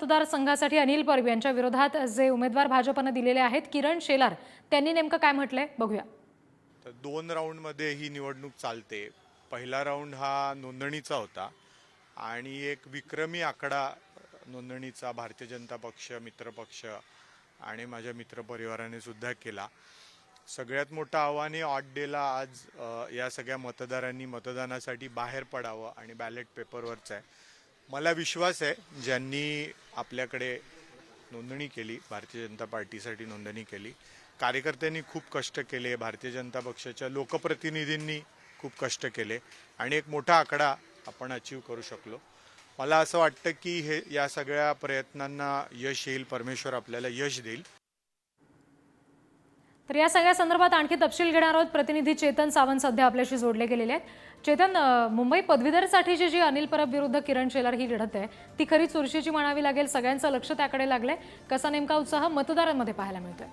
मतदारसंघासाठी अनिल परब यांच्या विरोधात जे उमेदवार भाजपनं दिलेले आहेत किरण शेलार त्यांनी नेमकं काय म्हटलंय? बघूया. तर दोन राऊंडमध्ये ही निवडणूक चालते. पहिला राऊंड हा नोंदणीचा होता आणि एक विक्रमी आकडा नोंदणीचा भारतीय जनता पक्ष मित्रपक्ष आणि माझ्या मित्रपरिवाराने सुद्धा केला. सगळ्यात मोठं आव्हान हे ऑट डेला आज या सगळ्या मतदारांनी मतदानासाठी बाहेर पडावं आणि बॅलेट पेपरवरचं आहे. मला विश्वास आहे ज्यांनी आपल्याकडे नोंदणी केली भारतीय जनता पार्टीसाठी नोंदणी केली. कार्यकर्त्यांनी खूप कष्ट केले भारतीय जनता पक्षाच्या लोकप्रतिनिधींनी खूप कष्ट केले. आणि एक मोठा आकडा आपण अचीव करू शकलो. मला असं वाटतं की हे या सगळ्या प्रयत्नांना यश येईल परमेश्वर आपल्याला यश देईल. तर या सगळ्या संदर्भात आणखी तपशील घेणार आहोत. प्रतिनिधी चेतन सावंत सध्या आपल्याशी जोडले गेलेले आहेत. चेतन मुंबई पदवीधरसाठीची जी अनिल परब विरुद्ध किरण शेलार ही लढत आहे ती खरी चुरशीची म्हणावी लागेल सगळ्यांचं लक्ष त्याकडे लागलंय. कसा नेमका उत्साह मतदारांमध्ये पाहायला मिळतोय?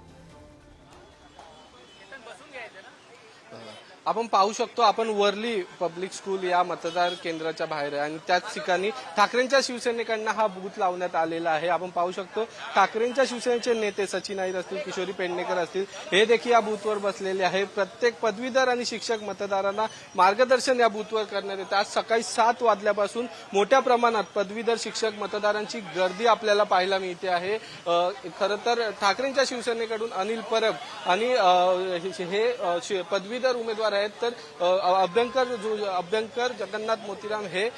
आपण पाहू शकतो आपण वरली पब्लिक स्कूल या मतदार केंद्राच्या बाहेर आहे. आणि त्याच ठिकाणी ठाकरेंच्या शिवसेनेकडनं हा बूथ लावण्यात आलेला आहे. आपण पाहू शकतो ठाकरेंच्या शिवसेनेचे नेते सचिन आईर असतील किशोरी पेडणेकर असतील हे देखील या बूथवर बसलेले आहे. प्रत्येक पदवीधर आणि शिक्षक मतदारांना मार्गदर्शन या बूथवर करण्यात येतं. आज सकाळी सात वाजल्यापासून मोठ्या प्रमाणात पदवीधर शिक्षक मतदारांची गर्दी आपल्याला पाहायला मिळते आहे. खरं तर ठाकरेंच्या शिवसेनेकडून अनिल परब आणि हे हे, पदवीधर उमेदवार आहेत तर अभ्यंकर जो अभ्यंकर जगन्नाथ मोतीराम हे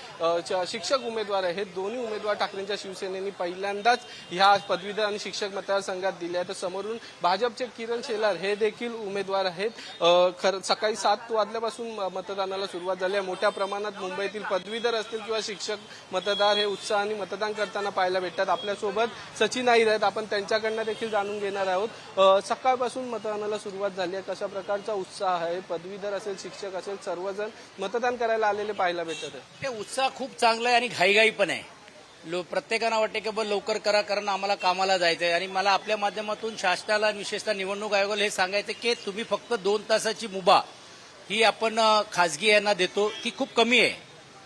शिक्षक उमेदवार आहेत. दोन्ही उमेदवार ठाकरेंच्या शिवसेनेने पहिल्यांदाच ह्या पदवीधर आणि शिक्षक मतदारसंघात दिले आहेत. तर समोरून भाजपचे किरण शेलार हे देखील उमेदवार आहेत. खरं सकाळी सात वाजल्यापासून मतदानाला सुरुवात झाली आहे. मोठ्या प्रमाणात मुंबईतील पदवीधर असतील किंवा शिक्षक मतदार हे उत्साहाने मतदान करताना पाहायला भेटतात. आपल्यासोबत सचिन आईर आहेत. आपण त्यांच्याकडनं देखील जाणून घेणार आहोत. सकाळपासून मतदानाला सुरुवात झाली आहे. कशा प्रकारचा उत्साह आहे? पदवीधर असेल शिक्षक असेल सर्वजण मतदान करायला आलेले पाहायला भेटत आहे ते उत्साह खूप चांगला आहे आणि घाईघाई पण आहे. लो प्रत्येकानं वाटते की बा लवकर करा कारण आम्हाला कामाला जायचं आहे आणि मला आपल्या माध्यमातून शासनाला आणि विशेषतः निवडणूक आयोगाला हे सांगायचं की तुम्ही फक्त दोन तासाची मुभा ही आपण खाजगी यांना देतो ती खूप कमी आहे.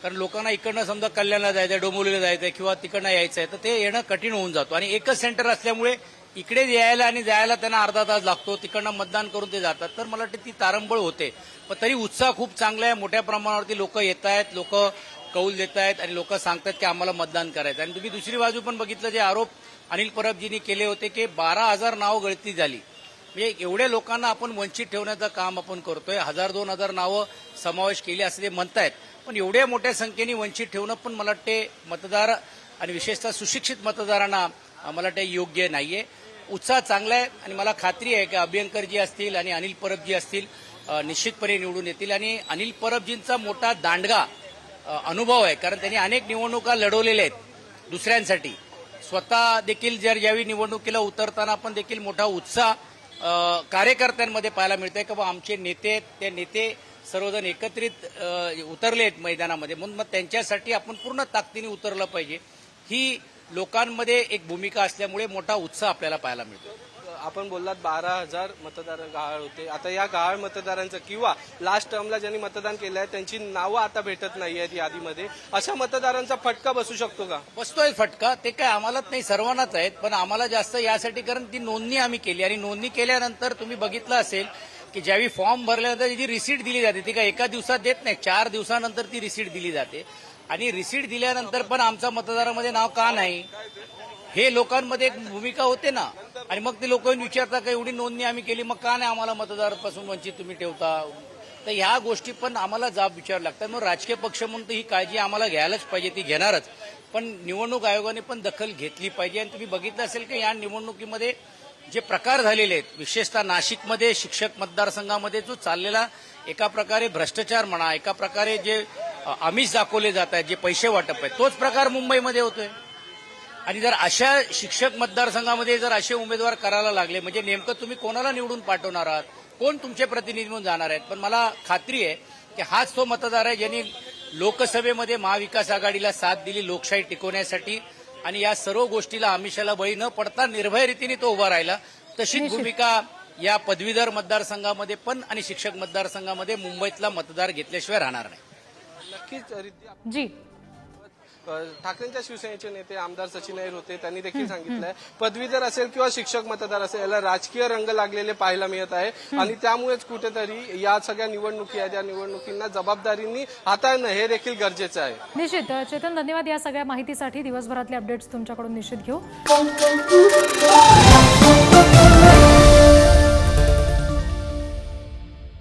कारण लोकांना इकडनं समजा कल्याणला जायचं आहे डोंबिवलीला जायचं आहे किंवा तिकडनं यायचं आहे तर ते येणं कठीण होऊन जातो. आणि एकच सेंटर असल्यामुळे इकडे यायला आणि जायला त्यांना अर्धा तास लागतो तिकडनं मतदान करून ते जातात. तर मला वाटतं ती तारंबळ होते. पण तरी उत्साह खूप चांगला आहे. मोठ्या प्रमाणावरती लोक येत आहेत लोक कौल देत आहेत आणि लोक सांगतात की आम्हाला मतदान करायचं आणि तुम्ही दुसरी बाजू पण बघितलं जे आरोप अनिल परबजींनी केले होते की बारा हजार नावं गळती झाली. म्हणजे एवढ्या लोकांना आपण वंचित ठेवण्याचं काम आपण करतोय. हजार दोन हजार नावं समावेश केली असं ते म्हणतायत. पण एवढ्या मोठ्या संख्येने वंचित ठेवणं पण मला वाटते मतदार आणि विशेषतः सुशिक्षित मतदारांना मला वाटते योग्य नाहीये. उत्साह चांगला आहे आणि मला खात्री आहे की अभ्यंकरजी असतील आणि अनिल परबजी असतील निश्चितपणे निवडून येतील. आणि अनिल परबजींचा मोठा दांडगा अनुभव आहे कारण त्यांनी अनेक निवडणुका लढवलेल्या आहेत दुसऱ्यांसाठी. स्वतः देखील जर यावेळी निवडणुकीला उतरताना पण देखील मोठा उत्साह कार्यकर्त्यांमध्ये पाहायला मिळतोय की बा आमचे नेते ते नेते सर्वजण एकत्रित उतरले आहेत मैदानामध्ये. म्हणून मग त्यांच्यासाठी आपण पूर्ण ताकदीने उतरलं पाहिजे. ही लोकांमध्ये एक भूमिका असल्यामुळे मोठा उत्साह आपल्याला पाहायला मिळतो. आपण बोललात बारा हजार मतदार गहाळ होते. आता या गहाळ मतदारांचं किंवा लास्ट टर्मला ज्यांनी मतदान केलं आहे त्यांची नावं आता भेटत नाही आहेत यादीमध्ये. अशा मतदारांचा फटका बसू शकतो का? बसतोय फटका. ते काय आम्हालाच नाही सर्वांनाच आहेत. पण आम्हाला जास्त यासाठी कारण ती नोंदणी आम्ही केली. आणि नोंदणी केल्यानंतर तुम्ही बघितलं असेल की ज्यावेळी फॉर्म भरल्यानंतर जी रिसीट दिली जाते ती काय एका दिवसात देत नाही चार दिवसानंतर ती रिसीट दिली जाते. आणि रिसीट दिल्यानंतर पण आमच्या मतदारामध्ये नाव का नाही? हे लोकांमध्ये एक भूमिका होते ना. आणि मग ते लोक विचारतात का एवढी नोंदणी आम्ही केली मग का नाही आम्हाला मतदारापासून वंचित तुम्ही ठेवता? तर ह्या गोष्टी पण आम्हाला जाब विचारावं लागतात. मग राजकीय पक्ष म्हणून तर ही काळजी आम्हाला घ्यायलाच पाहिजे ती घेणारच. पण निवडणूक आयोगाने पण दखल घेतली पाहिजे. आणि तुम्ही बघितलं असेल की या निवडणुकीमध्ये जे प्रकार झालेले आहेत विशेषतः नाशिकमध्ये शिक्षक मतदारसंघामध्ये जो चाललेला एका प्रकारे भ्रष्टाचार म्हणा एका प्रकारे जे आमिष दाखवले जात आहेत जे पैसे वाटप आहेत. तोच प्रकार मुंबईमध्ये होतोय. आणि जर अशा शिक्षक मतदारसंघामध्ये जर असे उमेदवार करायला लागले म्हणजे नेमकं तुम्ही कोणाला निवडून पाठवणार आहात? कोण तुमचे प्रतिनिधी म्हणून जाणार आहेत? पण मला खात्री आहे की हाच तो मतदार आहे ज्यांनी लोकसभेमध्ये महाविकास आघाडीला साथ दिली लोकशाही टिकवण्यासाठी. आणि या सर्व गोष्टीला आमिषाला बळी न पडता निर्भय रीतीने तो उभा राहिला. तशीच भूमिका या पदवीधर मतदारसंघामध्ये पण आणि शिक्षक मतदारसंघामध्ये मुंबईतला मतदार घेतल्याशिवाय राहणार नाही. नक्कीच जी. ठाकरेंच्या शिवसेनेचे नेते आमदार सचिन अहिर होते त्यांनी देखील सांगितलंय पदवीधर असेल किंवा शिक्षक मतदार असेल याला राजकीय रंग लागलेले पाहायला मिळत आहे. आणि त्यामुळेच कुठेतरी या सगळ्या निवडणुकी आहेत या निवडणुकींना जबाबदारींनी हाताळणं हे देखील गरजेचं आहे. निश्चित. चेतन धन्यवाद या सगळ्या माहितीसाठी. दिवसभरातले अपडेट्स तुमच्याकडून निश्चित घेऊ.